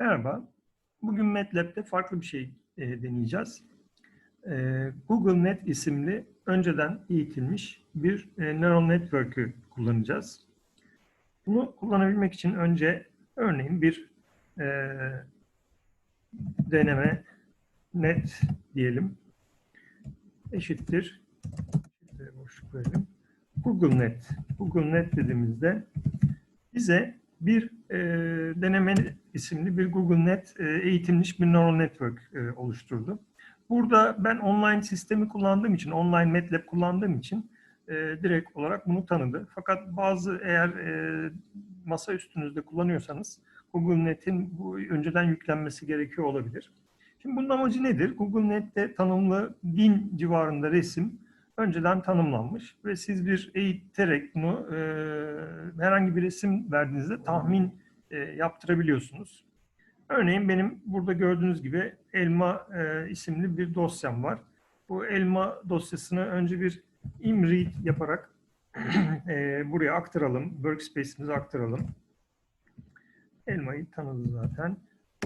Merhaba. Bugün MATLAB'de farklı bir şey e, deneyeceğiz. E, Google Net isimli önceden eğitilmiş bir e, neural network'ü kullanacağız. Bunu kullanabilmek için önce örneğin bir e, deneme net diyelim eşittir boşluk verelim. Google Net. Google Net dediğimizde bize bir e, deneme isimli bir Google Net e, eğitilmiş bir neural network e, oluşturdu. Burada ben online sistemi kullandığım için, online MATLAB kullandığım için e, direkt olarak bunu tanıdı. Fakat bazı eğer e, masa üstünüzde kullanıyorsanız Google Net'in bu önceden yüklenmesi gerekiyor olabilir. Şimdi bunun amacı nedir? Google Net'te tanımlı bin civarında resim önceden tanımlanmış ve siz bir eğiterek bunu e, herhangi bir resim verdiğinizde tahmin e, yaptırabiliyorsunuz. Örneğin benim burada gördüğünüz gibi elma e, isimli bir dosyam var. Bu elma dosyasını önce bir imread yaparak e, buraya aktaralım. Workspace'imize aktaralım. Elmayı tanıdı zaten.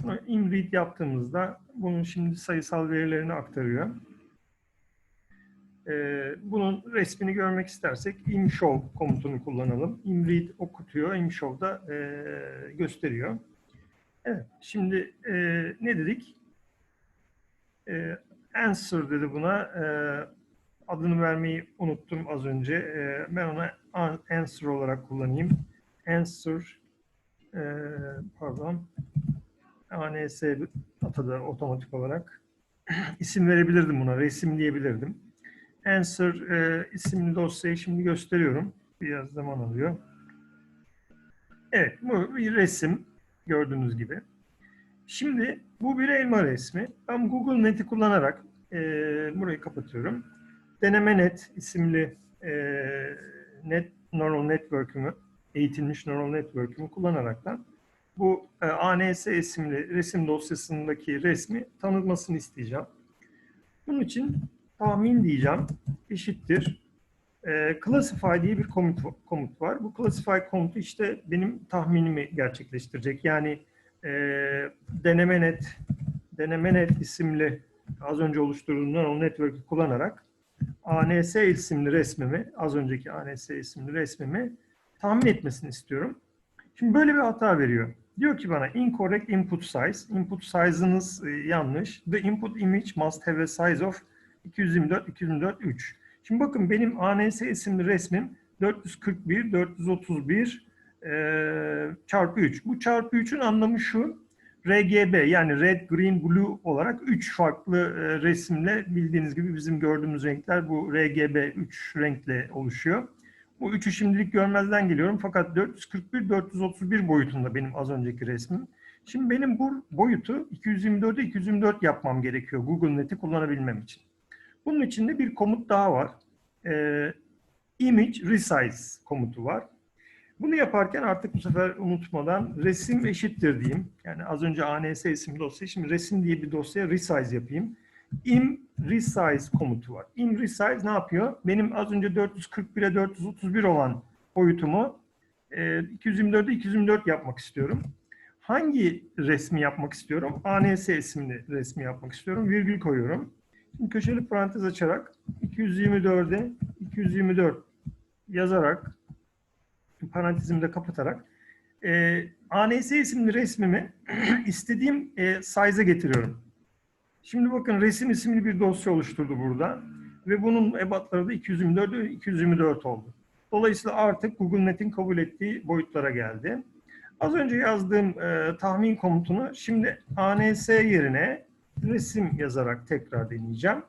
Bunu imread yaptığımızda bunun şimdi sayısal verilerini aktarıyor. Ee, bunun resmini görmek istersek imshow komutunu kullanalım. Imread okutuyor, imshow da e, gösteriyor. Evet, şimdi e, ne dedik? E, answer dedi buna. E, adını vermeyi unuttum az önce. E, ben ona answer olarak kullanayım. Answer, e, pardon, ANS atadı otomatik olarak. İsim verebilirdim buna, resim diyebilirdim. Answer e, isimli dosyayı şimdi gösteriyorum. Biraz zaman alıyor. Evet, bu bir resim gördüğünüz gibi. Şimdi bu bir elma resmi. Ben Google Net'i kullanarak e, burayı kapatıyorum. Deneme Net isimli e, net neural network'ümü, eğitilmiş neural network'ümü kullanaraktan bu e, ANS isimli resim dosyasındaki resmi tanıtmasını isteyeceğim. Bunun için tahmin diyeceğim eşittir. E, classify diye bir komut, komut var. Bu classify komutu işte benim tahminimi gerçekleştirecek. Yani e, deneme net, deneme net isimli az önce oluşturduğum neural network'ü kullanarak ANS isimli resmimi, az önceki ANS isimli resmimi tahmin etmesini istiyorum. Şimdi böyle bir hata veriyor. Diyor ki bana incorrect input size. Input size'ınız e, yanlış. The input image must have a size of 224, 224, 3. Şimdi bakın benim ANS isimli resmim 441, 431 e, çarpı 3. Bu çarpı 3'ün anlamı şu. RGB yani red, green, blue olarak 3 farklı e, resimle bildiğiniz gibi bizim gördüğümüz renkler bu RGB 3 renkle oluşuyor. Bu üçü şimdilik görmezden geliyorum fakat 441, 431 boyutunda benim az önceki resmim. Şimdi benim bu boyutu 224'e 224 yapmam gerekiyor Google Net'i kullanabilmem için. Bunun içinde bir komut daha var. Ee, image resize komutu var. Bunu yaparken artık bu sefer unutmadan resim eşittir diyeyim. Yani az önce ANS isimli dosya, şimdi resim diye bir dosya resize yapayım. im resize komutu var. im resize ne yapıyor? Benim az önce 441'e 431 olan boyutumu 224'e 224 yapmak istiyorum. Hangi resmi yapmak istiyorum? ANS isimli resmi yapmak istiyorum. Virgül koyuyorum. Şimdi köşeli parantez açarak 224'e 224 yazarak parantezimi de kapatarak e, ANS isimli resmimi istediğim e, size'a getiriyorum. Şimdi bakın resim isimli bir dosya oluşturdu burada ve bunun ebatları da 224 224 oldu. Dolayısıyla artık Google Net'in kabul ettiği boyutlara geldi. Az önce yazdığım e, tahmin komutunu şimdi ANS yerine resim yazarak tekrar deneyeceğim.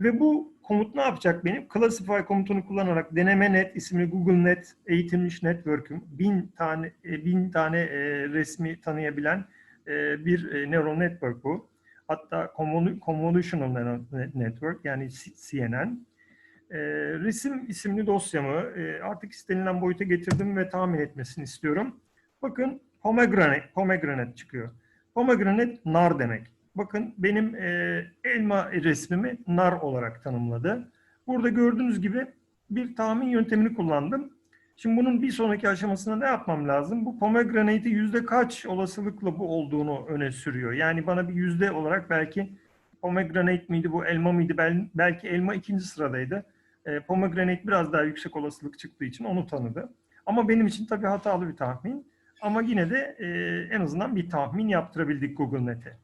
Ve bu komut ne yapacak benim? Classify komutunu kullanarak deneme net isimli Google Net eğitilmiş network'üm bin tane e, bin tane e, resmi tanıyabilen e, bir e, neural network bu. Hatta convolutional network yani CNN. Resim isimli dosyamı artık istenilen boyuta getirdim ve tahmin etmesini istiyorum. Bakın pomegranate, pomegranate çıkıyor. Pomegranate nar demek. Bakın benim e, elma resmimi nar olarak tanımladı. Burada gördüğünüz gibi bir tahmin yöntemini kullandım. Şimdi bunun bir sonraki aşamasında ne yapmam lazım? Bu pomegranate'i yüzde kaç olasılıkla bu olduğunu öne sürüyor. Yani bana bir yüzde olarak belki pomegranate miydi bu elma mıydı? Bel- belki elma ikinci sıradaydı. E, pomegranate biraz daha yüksek olasılık çıktığı için onu tanıdı. Ama benim için tabii hatalı bir tahmin. Ama yine de e, en azından bir tahmin yaptırabildik Google Net'e.